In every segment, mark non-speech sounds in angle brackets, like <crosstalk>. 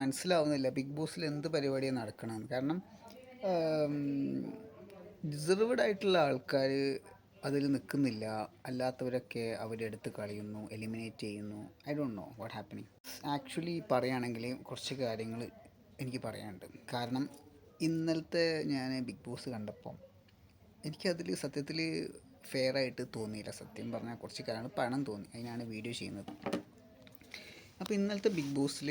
മനസ്സിലാവുന്നില്ല ബിഗ് ബോസിൽ എന്ത് പരിപാടിയാണ് നടക്കണമെന്ന് കാരണം ഡിസർവ്ഡ് ആയിട്ടുള്ള ആൾക്കാർ അതിൽ നിൽക്കുന്നില്ല. അല്ലാത്തവരൊക്കെ അവരെടുത്ത് കളയുന്നു എലിമിനേറ്റ് ചെയ്യുന്നു. I don't know what happening actually പറയുകയാണെങ്കിൽ കുറച്ച് കാര്യങ്ങൾ എനിക്ക് പറയാനുണ്ട്. കാരണം ഇന്നലത്തെ ഞാൻ ബിഗ് ബോസ് കണ്ടപ്പോൾ എനിക്കതിൽ സത്യത്തിൽ ഫെയറായിട്ട് തോന്നിയില്ല. സത്യം പറഞ്ഞാൽ കുറച്ച് കാര്യങ്ങൾ പണം തോന്നി. അതിനാണ് വീഡിയോ ചെയ്യുന്നത്. അപ്പോൾ ഇന്നലത്തെ ബിഗ് ബോസിൽ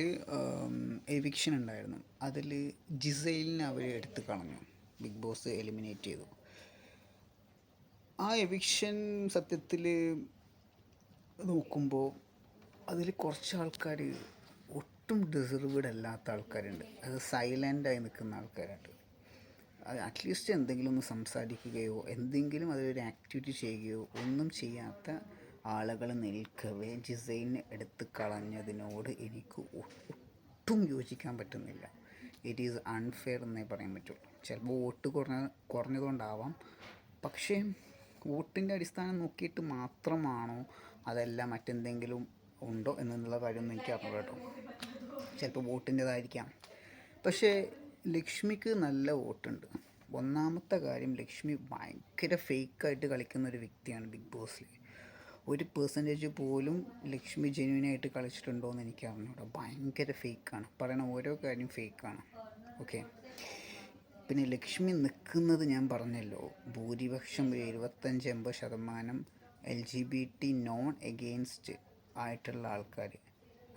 എവിക്ഷൻ ഉണ്ടായിരുന്നു. അതിൽ ജിസൈലിനെ അവർ എടുത്ത് കളഞ്ഞു. ബിഗ് ബോസ് എലിമിനേറ്റ് ചെയ്തു. ആ എവിക്ഷൻ സത്യത്തിൽ നോക്കുമ്പോൾ അതിൽ കുറച്ച് ആൾക്കാർ ഒട്ടും ഡിസർവ്ഡ് അല്ലാത്ത ആൾക്കാരുണ്ട്. അത് സൈലന്റായി നിൽക്കുന്ന ആൾക്കാരുണ്ട് അത് അറ്റ്ലീസ്റ്റ് എന്തെങ്കിലും ഒന്ന് സംസാരിക്കുകയോ എന്തെങ്കിലും അതിലൊരു ആക്ടിവിറ്റി ചെയ്യുകയോ ഒന്നും ചെയ്യാത്ത ആളുകൾ നിൽക്കവേ ജിസൈനെ എടുത്ത് കളഞ്ഞതിനോട് എനിക്ക് ഒട്ടും യോജിക്കാൻ പറ്റുന്നില്ല. ഇറ്റ് ഈസ് അൺഫെയർ എന്നേ പറയാൻ പറ്റുള്ളൂ. ചിലപ്പോൾ വോട്ട് കുറഞ്ഞ കുറഞ്ഞതുകൊണ്ടാവാം. പക്ഷേ വോട്ടിന്റെ അടിസ്ഥാനം നോക്കിയിട്ട് മാത്രമാണോ അതല്ല മറ്റെന്തെങ്കിലും ഉണ്ടോ എന്നുള്ള കാര്യമൊന്നും എനിക്ക് അറിഞ്ഞു കേട്ടോ. ചിലപ്പോൾ വോട്ടിന്റെതായിരിക്കാം പക്ഷേ ലക്ഷ്മിക്ക് നല്ല വോട്ടുണ്ട്. ഒന്നാമത്തെ കാര്യം ലക്ഷ്മി ഭയങ്കര ഫേക്കായിട്ട് കളിക്കുന്ന ഒരു വ്യക്തിയാണ് ബിഗ് ബോസിൽ ഒരു പേഴ്സന്റേജ് പോലും ലക്ഷ്മി ജെന്യൂനായിട്ട് കളിച്ചിട്ടുണ്ടോ എന്ന് എനിക്ക് അറിഞ്ഞൂടാ. ഭയങ്കര ഫേക്കാണ് പറയണ ഓരോ കാര്യം ഫേക്കാണ് ഓക്കെ പിന്നെ ലക്ഷ്മി നിൽക്കുന്നത് ഞാൻ പറഞ്ഞല്ലോ. ഭൂരിപക്ഷം ഒരു എഴുപത്തഞ്ച് എൺപത് ശതമാനം L G B T non against ആയിട്ടുള്ള ആൾക്കാർ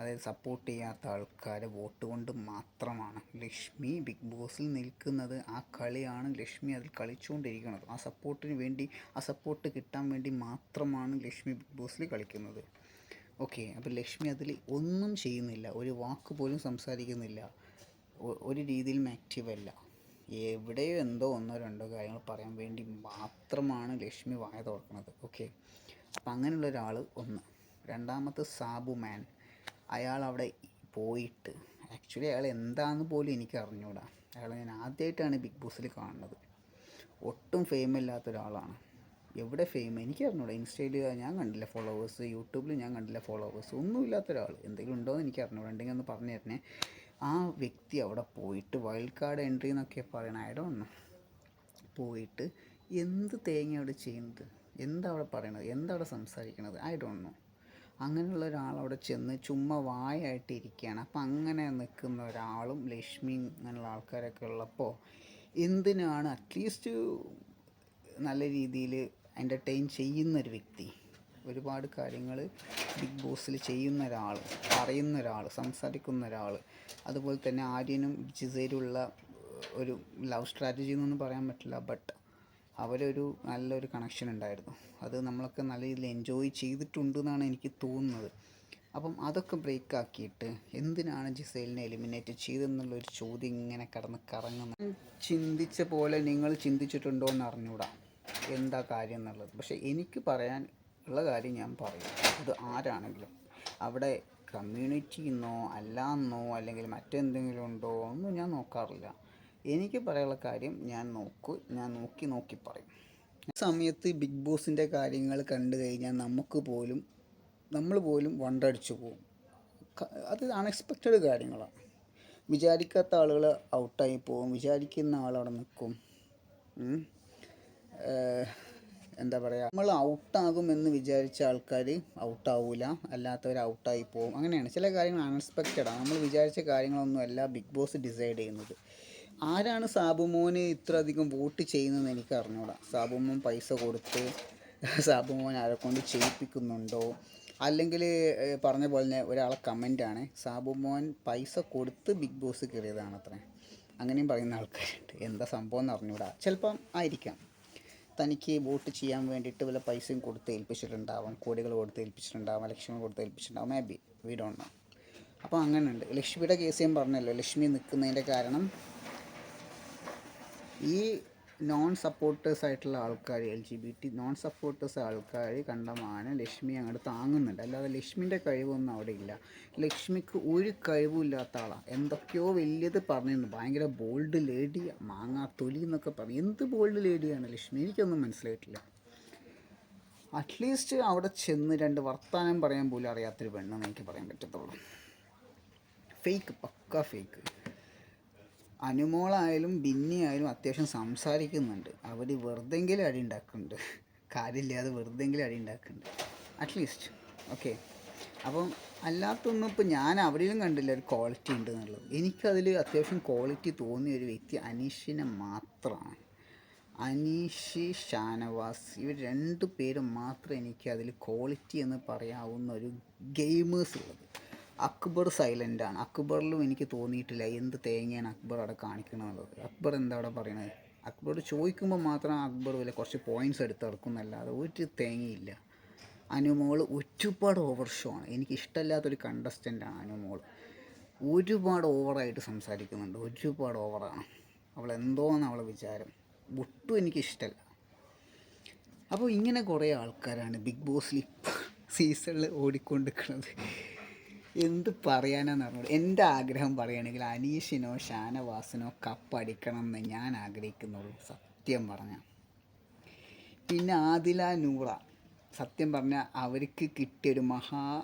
അതായത് സപ്പോർട്ട് ചെയ്യാത്ത ആൾക്കാരെ വോട്ട് കൊണ്ട് മാത്രമാണ്. ലക്ഷ്മി ബിഗ് ബോസിൽ നിൽക്കുന്നത് ആ കളിയാണ്. ലക്ഷ്മി അതിൽ കളിച്ചുകൊണ്ടിരിക്കുന്നത്. ആ സപ്പോർട്ടിന് വേണ്ടി ആ സപ്പോർട്ട് കിട്ടാൻ വേണ്ടി മാത്രമാണ് ലക്ഷ്മി ബിഗ് ബോസിൽ കളിക്കുന്നത്. ഓക്കെ അപ്പോൾ ലക്ഷ്മി അതിൽ ഒന്നും ചെയ്യുന്നില്ല. ഒരു വാക്ക് പോലും സംസാരിക്കുന്നില്ല. ഒരു രീതിയിലും ആക്റ്റീവ് അല്ല. എവിടെയോ എന്തോ ഒന്നോ രണ്ടോ കാര്യങ്ങൾ പറയാൻ വേണ്ടി മാത്രമാണ് ലക്ഷ്മി വായ തുറക്കുന്നത്. ഓക്കെ അപ്പം അങ്ങനെയുള്ള ഒരാൾ ഒന്ന്. രണ്ടാമത്തെ സാബു മാൻ. അയാൾ അവിടെ പോയിട്ട്. ആക്ച്വലി അയാൾ എന്താണെന്ന് പോലും എനിക്ക് അറിഞ്ഞൂടാ അയാളെ ഞാൻ ആദ്യമായിട്ടാണ് ബിഗ് ബോസിൽ കാണുന്നത്. ഒട്ടും ഫെയിം ഇല്ലാത്ത ഒരാളാണ്. എവിടെ ഫെയിം എനിക്ക് അറിഞ്ഞൂടാ ഇൻസ്റ്റയിൽ ഞാൻ കണ്ടില്ല ഫോളോവേഴ്സ് യൂട്യൂബിൽ ഞാൻ കണ്ടില്ല ഫോളോവേഴ്സ് ഒന്നും ഇല്ലാത്ത ഒരാൾ. എന്തെങ്കിലും ഉണ്ടോ എന്ന് എനിക്ക് അറിഞ്ഞൂടാ ഉണ്ടെങ്കിൽ ഒന്ന് പറഞ്ഞു തരണേ. ആ വ്യക്തി അവിടെ പോയിട്ട് വൈൽഡ് കാർഡ് എൻട്രി എന്നൊക്കെ പറയണ ഐ ഡോണ്ട് പോയിട്ട് എന്ത് തേങ്ങ അവിടെ ചെയ്യുന്നത്? എന്താ അവിടെ പറയണത്? എന്താ അവിടെ സംസാരിക്കണത്? ഐ ഡോണ്ട് നോ അങ്ങനെയുള്ള ഒരാൾ അവിടെ ചെന്ന് ചുമ്മാ വായായിട്ട് ഇരിക്കുകയാണ്. അപ്പം അങ്ങനെ നിൽക്കുന്ന ഒരാളും ലക്ഷ്മി അങ്ങനെയുള്ള ആൾക്കാരൊക്കെ ഉള്ളപ്പോൾ എന്തിനാണ് അറ്റ്ലീസ്റ്റ് നല്ല രീതിയിൽ എന്റർടൈൻ ചെയ്യുന്നൊരു വ്യക്തി? ഒരുപാട് കാര്യങ്ങൾ ബിഗ് ബോസിൽ ചെയ്യുന്ന ഒരാൾ പറയുന്ന ഒരാൾ സംസാരിക്കുന്ന ഒരാൾ അതുപോലെ തന്നെ ആര്യനും ജിസയിലുള്ള ഒരു ലവ് സ്ട്രാറ്റജി എന്നൊന്നും പറയാൻ പറ്റില്ല ബട്ട് അവരൊരു നല്ലൊരു കണക്ഷൻ ഉണ്ടായിരുന്നു. അത് നമ്മളൊക്കെ നല്ല രീതിയിൽ എൻജോയ് ചെയ്തിട്ടുണ്ട് എന്നാണ് എനിക്ക് തോന്നുന്നത്. അപ്പം അതൊക്കെ ബ്രേക്ക് ആക്കിയിട്ട് എന്തിനാണ് ജിസൈലിനെ എലിമിനേറ്റ് ചെയ്തെന്നുള്ളൊരു ചോദ്യം ഇങ്ങനെ കടന്ന് കറങ്ങുന്നത്. ചിന്തിച്ച പോലെ നിങ്ങൾ ചിന്തിച്ചിട്ടുണ്ടോ എന്ന് അറിഞ്ഞൂടാ. എന്താ കാര്യം എന്നുള്ളത്. പക്ഷേ എനിക്ക് പറയാൻ ഉള്ള കാര്യം ഞാൻ പറയും. അത് ആരാണെങ്കിലും അവിടെ കമ്മ്യൂണിറ്റി എന്നോ അല്ലാന്നോ അല്ലെങ്കിൽ മറ്റെന്തെങ്കിലും ഉണ്ടോ ഒന്നും ഞാൻ നോക്കാറില്ല. എനിക്ക് പറയാനുള്ള കാര്യം ഞാൻ നോക്കൂ ഞാൻ നോക്കി നോക്കി പറയും. സമയത്ത് ബിഗ് ബോസിന്റെ കാര്യങ്ങൾ കണ്ടു കഴിഞ്ഞാൽ നമുക്ക് പോലും നമ്മൾ പോലും വണ്ടടിച്ചു പോകും. അത് അൺഎക്സ്പെക്റ്റഡ് കാര്യങ്ങളാണ്. വിചാരിക്കാത്ത ആളുകൾ ഔട്ടായി പോകും വിചാരിക്കുന്ന ആളവിടെ നിൽക്കും. എന്താ പറയുക നമ്മൾ ഔട്ടാകുമെന്ന് വിചാരിച്ച ആൾക്കാർ ഔട്ടാവില്ല അല്ലാത്തവർ ഔട്ടായി പോകും. അങ്ങനെയാണ്. ചില കാര്യങ്ങൾ അൺഎക്സ്പെക്റ്റഡാണ് നമ്മൾ വിചാരിച്ച കാര്യങ്ങളൊന്നുമല്ല ബിഗ് ബോസ് ഡിസൈഡ് ചെയ്യുന്നത്. ആരാണ് സാബുമോന് ഇത്ര അധികം വോട്ട് ചെയ്യുന്നതെന്ന് എനിക്ക് അറിഞ്ഞൂടാ. സാബുമോൻ പൈസ കൊടുത്ത് സാബുമോൻ ആരെ കൊണ്ട് ചെയ്യിപ്പിക്കുന്നുണ്ടോ? അല്ലെങ്കിൽ പറഞ്ഞ പോലെ തന്നെ ഒരാളെ കമന്റാണ് സാബുമോൻ പൈസ കൊടുത്ത് ബിഗ് ബോസ് കയറിയതാണ് അത്ര അങ്ങനെയും പറയുന്ന ആൾക്കാരുണ്ട്. എന്താ സംഭവം എന്ന് അറിഞ്ഞൂടാ. ചിലപ്പം ആയിരിക്കാം. തനിക്ക് വോട്ട് ചെയ്യാൻ വേണ്ടിയിട്ട് വല്ല പൈസയും കൊടുത്ത് ഏൽപ്പിച്ചിട്ടുണ്ടാവാം. കോടികൾ കൊടുത്ത് ഏൽപ്പിച്ചിട്ടുണ്ടാവാം. ലക്ഷ്മി കൊടുത്ത് ഏൽപ്പിച്ചിട്ടുണ്ടാവും. Maybe we don't know അപ്പോൾ അങ്ങനെയുണ്ട്. ലക്ഷ്മിയുടെ കേസ് ഞാൻ പറഞ്ഞല്ലോ. ലക്ഷ്മി നിൽക്കുന്നതിന്റെ കാരണം ഈ നോൺ സപ്പോർട്ടേഴ്സ് ആയിട്ടുള്ള ആൾക്കാർ L G B T non supporters ആൾക്കാർ കണ്ടമാനം ലക്ഷ്മി അങ്ങോട്ട് താങ്ങുന്നുണ്ട്. അല്ലാതെ ലക്ഷ്മിന്റെ കഴിവൊന്നും അവിടെ ഇല്ല. ലക്ഷ്മിക്ക് ഒരു കഴിവും ഇല്ലാത്ത ആളാണ് എന്തൊക്കെയോ വലിയത് പറഞ്ഞിരുന്നു ഭയങ്കര ബോൾഡ് ലേഡി മാങ്ങാ തൊലി എന്നൊക്കെ പറഞ്ഞു എന്ത് ബോൾഡ് ലേഡിയാണ് ലക്ഷ്മി? എനിക്കൊന്നും മനസ്സിലായിട്ടില്ല. അറ്റ്ലീസ്റ്റ് അവിടെ ചെന്ന് രണ്ട് വർത്തമാനം പറയാൻ പോലും അറിയാത്തൊരു പെണ്ണെന്ന് എനിക്ക് പറയാൻ പറ്റത്തുള്ളൂ. ഫേക്ക് പക്ക ഫേക്ക് അനുമോളായാലും ബിന്നി ആയാലും അത്യാവശ്യം സംസാരിക്കുന്നുണ്ട്. അവർ വെറുതെ അടി ഉണ്ടാക്കുന്നുണ്ട്. കാര്യമില്ലാതെ വെറുതെ അടി ഉണ്ടാക്കുന്നുണ്ട്. അറ്റ്ലീസ്റ്റ് ഓക്കെ അപ്പം അല്ലാത്തൊന്നും ഇപ്പം ഞാൻ അവരിലും കണ്ടില്ല ഒരു ക്വാളിറ്റി ഉണ്ട് എന്നുള്ളത് എനിക്കതിൽ അത്യാവശ്യം ക്വാളിറ്റി തോന്നിയ ഒരു വ്യക്തി അനീഷിനെ മാത്രമാണ്. അനീഷ് ഷാനവാസ് ഇവർ രണ്ട് പേരും മാത്രം എനിക്ക് അതിൽ ക്വാളിറ്റി എന്ന് പറയാവുന്ന ഒരു ഗെയിമേഴ്സ് ഉള്ളത്. അക്ബർ സൈലന്റ് ആണ്. അക്ബറിലും എനിക്ക് തോന്നിയിട്ടില്ല എന്ത് തേങ്ങയാണ് അക്ബർ അവിടെ കാണിക്കണമെന്നുള്ളത് അക്ബർ എന്താ അവിടെ പറയണത് അക്ബർ ചോദിക്കുമ്പോൾ മാത്രം അക്ബർ വില കുറച്ച് പോയിന്റ്സ് എടുത്തിറക്കുന്നല്ലാതെ ഒരു തേങ്ങയില്ല. അനുമോൾ ഒരുപാട് ഓവർ ഷോ ആണ്. എനിക്ക് ഇഷ്ടമില്ലാത്തൊരു കണ്ടസ്റ്റന്റാണ് അനുമോൾ ഒരുപാട് ഓവറായിട്ട് സംസാരിക്കുന്നുണ്ട്. ഒരുപാട് ഓവറാണ് അവൾ എന്തോന്ന് അവളെ വിചാരം. ഒട്ടും എനിക്കിഷ്ടമല്ല അപ്പോൾ ഇങ്ങനെ കുറേ ആൾക്കാരാണ് ബിഗ് ബോസിൽ സീസണിൽ ഓടിക്കൊണ്ടിരിക്കുന്നത്. എന്ത് പറയാനാന്ന് പറഞ്ഞത് എന്റെ ആഗ്രഹം പറയുകയാണെങ്കിൽ അനീഷിനോ ഷാനവാസിനോ കപ്പ് അടിക്കണം എന്ന് ഞാൻ ആഗ്രഹിക്കുന്നുള്ളൂ സത്യം പറഞ്ഞാൽ പിന്നെ ആദില നൂറ സത്യം പറഞ്ഞാൽ അവർക്ക് കിട്ടിയൊരു മഹാ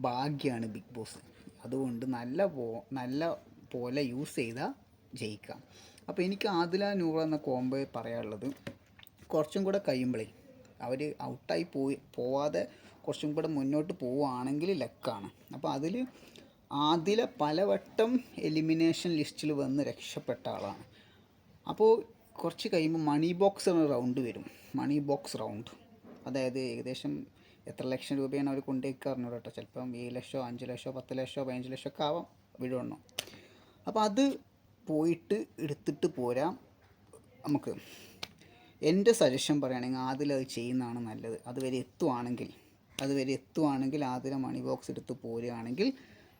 ഭാഗ്യമാണ് ബിഗ് ബോസ്. അതുകൊണ്ട് നല്ല പോ നല്ല പോലെ യൂസ് ചെയ്താൽ ജയിക്കാം. അപ്പോൾ എനിക്ക് ആദില നൂറ എന്ന കോംബോ പറയാനുള്ളത് കുറച്ചും കൂടെ കഴിയുമ്പോഴേ അവർ ഔട്ടായി പോയി പോവാതെ കുറച്ചും കൂടെ മുന്നോട്ട് പോവുകയാണെങ്കിൽ ലക്കാണ്. അപ്പോൾ അതിൽ ആദ്യ പലവട്ടം എലിമിനേഷൻ ലിസ്റ്റിൽ വന്ന് രക്ഷപ്പെട്ട ആളാണ്. അപ്പോൾ കുറച്ച് കഴിയുമ്പോൾ മണി ബോക്സ് എന്ന റൗണ്ട് വരും. മണി ബോക്സ് റൗണ്ട് അതായത് ഏകദേശം എത്ര ലക്ഷം രൂപയാണ് അവർ കൊണ്ടുപോയിക്കുക കേട്ടോ. ചിലപ്പം ഏഴ് ലക്ഷമോ അഞ്ച് ലക്ഷമോ പത്ത് ലക്ഷമോ പതിനഞ്ച് ലക്ഷമോ ഒക്കെ ആവാം വീഴുവണ്ണോ അപ്പോൾ അത് പോയിട്ട് എടുത്തിട്ട് പോരാം നമുക്ക്. എന്റെ സജഷൻ പറയുകയാണെങ്കിൽ ആദ്യം അത് ചെയ്യുന്നതാണ് നല്ലത്. അതുവരെ എത്തുവാണെങ്കിൽ അതുവരെ എത്തുവാണെങ്കിൽ ആതിര മണി ബോക്സ് എടുത്ത് പോരുകയാണെങ്കിൽ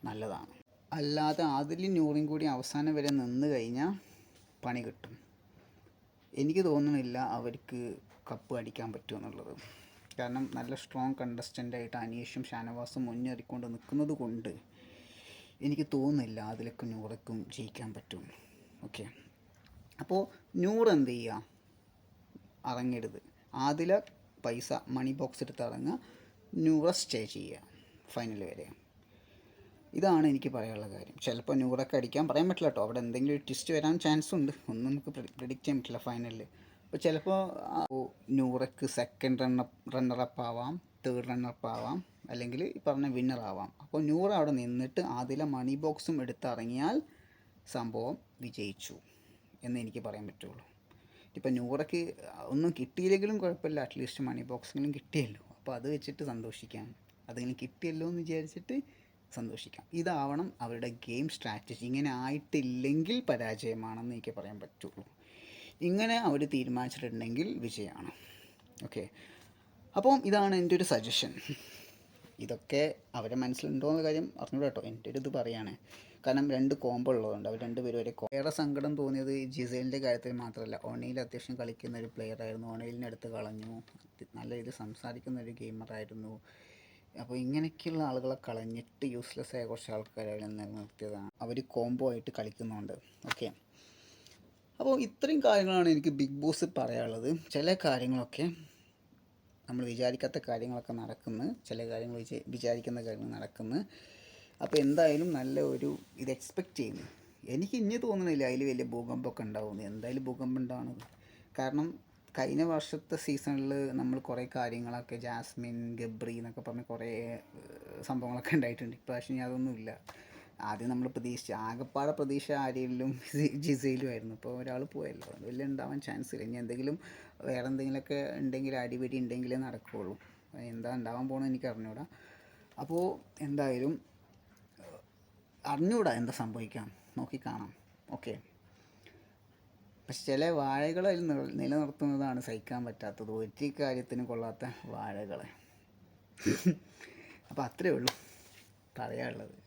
നല്ലതാണ്. അല്ലാതെ ആദിലും നൂറും കൂടി അവസാനം വരെ നിന്ന് കഴിഞ്ഞാൽ പണി കിട്ടും. എനിക്ക് തോന്നുന്നില്ല അവർക്ക് കപ്പ് അടിക്കാൻ പറ്റുമെന്നുള്ളത് കാരണം നല്ല സ്ട്രോങ് കണ്ടസ്റ്റന്റായിട്ട് അനീഷും ഷാനവാസും മുന്നേറിക്കൊണ്ട് നിൽക്കുന്നത് കൊണ്ട് എനിക്ക് തോന്നുന്നില്ല അതിലൊക്കെ നൂറയ്ക്കും ജയിക്കാൻ പറ്റും. ഓക്കെ അപ്പോൾ നൂറ് എന്ത് ചെയ്യുക ഇറങ്ങരുത് ആദില പൈസ മണി ബോക്സ് എടുത്ത് ഇറങ്ങുക നൂറ സ്റ്റേ ചെയ്യുക ഫൈനൽ വരെ. ഇതാണ് എനിക്ക് പറയാനുള്ള കാര്യം. ചിലപ്പോൾ ന്യൂറൊക്കെ അടിക്കാൻ പറയാൻ പറ്റില്ല കേട്ടോ. അവിടെ എന്തെങ്കിലും ട്വിസ്റ്റ് വരാൻ ചാൻസ് ഉണ്ട്. ഒന്നും നമുക്ക് പ്രിഡിക്റ്റ് ചെയ്യാൻ പറ്റില്ല ഫൈനലിൽ അപ്പോൾ ചിലപ്പോൾ ന്യൂറക്ക് second runner up runner up ആവാം തേർഡ് റണ്ണറപ്പ് ആവാം അല്ലെങ്കിൽ ഈ പറഞ്ഞ വിന്നർ ആവാം. അപ്പോൾ ന്യൂറ അവിടെ നിന്നിട്ട് അതിലെ മണി ബോക്സും എടുത്തിറങ്ങിയാൽ സംഭവം വിജയിച്ചു എന്ന് എനിക്ക് പറയാൻ പറ്റുള്ളൂ. ഇപ്പം നൂറയ്ക്ക് ഒന്നും കിട്ടിയില്ലെങ്കിലും കുഴപ്പമില്ല. അറ്റ്ലീസ്റ്റ് മണി ബോക്സെങ്കിലും കിട്ടിയല്ലോ. അപ്പോൾ അത് വെച്ചിട്ട് സന്തോഷിക്കാം. അതെങ്കിലും കിട്ടിയല്ലോ എന്ന് വിചാരിച്ചിട്ട് സന്തോഷിക്കാം. ഇതാവണം അവരുടെ ഗെയിം സ്ട്രാറ്റജി. ഇങ്ങനെ ആയിട്ടില്ലെങ്കിൽ പരാജയമാണെന്ന് എനിക്ക് പറയാൻ പറ്റുള്ളൂ. ഇങ്ങനെ അവർ തീരുമാനിച്ചിട്ടുണ്ടെങ്കിൽ വിജയമാണ്. ഓക്കെ. അപ്പം ഇതാണ് എന്റെ ഒരു സജഷൻ. ഇതൊക്കെ അവരെ മനസ്സിലുണ്ടോ എന്ന കാര്യം അറിഞ്ഞൂടാ കേട്ടോ എന്റെ ഒരു ഇത് പറയാണ്. കാരണം രണ്ട് കോമ്പോ ഉള്ളതുകൊണ്ട് അവർ രണ്ടുപേരും ഒരേ ഏറെ സങ്കടം തോന്നിയത് ജിസൈലിന്റെ കാര്യത്തിൽ മാത്രമല്ല. ഓണയിൽ അത്യാവശ്യം കളിക്കുന്ന ഒരു പ്ലെയർ ആയിരുന്നു. ഓണയിലിനെ അടുത്ത് കളഞ്ഞു. നല്ല രീതിയിൽ സംസാരിക്കുന്ന ഒരു ഗെയിമറായിരുന്നു അപ്പോൾ ഇങ്ങനെയൊക്കെയുള്ള ആളുകളെ കളഞ്ഞിട്ട് യൂസ്ലെസ് ആയ കുറച്ച് ആൾക്കാരെ അവരെ നിലനിർത്തിയതാണ് അവർ കോംബോ ആയിട്ട് കളിക്കുന്നുണ്ട്. ഓക്കെ അപ്പോൾ ഇത്രയും കാര്യങ്ങളാണ് എനിക്ക് ബിഗ് ബോസ് പറയാനുള്ളത്. ചില കാര്യങ്ങളൊക്കെ നമ്മൾ വിചാരിക്കാത്ത കാര്യങ്ങളൊക്കെ നടക്കുന്നു. ചില കാര്യങ്ങൾ വിചാ വിചാരിക്കുന്ന കാര്യങ്ങൾ നടക്കുന്നു. അപ്പോൾ എന്തായാലും നല്ല ഒരു ഇത് എക്സ്പെക്റ്റ് ചെയ്യുന്നു. എനിക്ക് ഇനി തോന്നുന്നില്ല അതിൽ വലിയ ഭൂകമ്പമൊക്കെ ഉണ്ടാവുമെന്ന്. എന്തായാലും ഭൂകമ്പം ഉണ്ടാവുന്നത് കാരണം കഴിഞ്ഞ വർഷത്തെ സീസണിൽ നമ്മൾ കുറേ കാര്യങ്ങളൊക്കെ ജാസ്മിൻ ഗബ്രി എന്നൊക്കെ പറഞ്ഞ് കുറേ സംഭവങ്ങളൊക്കെ ഉണ്ടായിട്ടുണ്ട്. ഇപ്രാവശ്യം അതൊന്നുമില്ല. ആദ്യം നമ്മൾ പ്രതീക്ഷിച്ച ആകപ്പാടെ പ്രതീക്ഷ ആരെയിലും ജിസയിലും ആയിരുന്നു. ഇപ്പോൾ ഒരാൾ പോയല്ലോ. വലിയ ഉണ്ടാവാൻ ചാൻസ് ഇല്ല. ഇനി എന്തെങ്കിലും വേറെ എന്തെങ്കിലുമൊക്കെ ഉണ്ടെങ്കിൽ അടിപിടി ഉണ്ടെങ്കിലേ നടക്കുകയുള്ളൂ എന്താ ഉണ്ടാവാൻ പോകണമെന്ന് എനിക്ക് അറിഞ്ഞൂടാ. അപ്പോൾ എന്തായാലും അറിഞ്ഞൂടാ എന്താ സംഭവിക്കാം നോക്കിക്കാണാം ഓക്കെ. പക്ഷെ ചില വാഴകൾ അതിൽ നിലനിർത്തുന്നതാണ് സഹിക്കാൻ പറ്റാത്തത്. ഒരു കാര്യത്തിനും കൊള്ളാത്ത വാഴകളെ. <laughs> അപ്പോൾ അത്രയേ ഉള്ളൂ പറയാനുള്ളത്.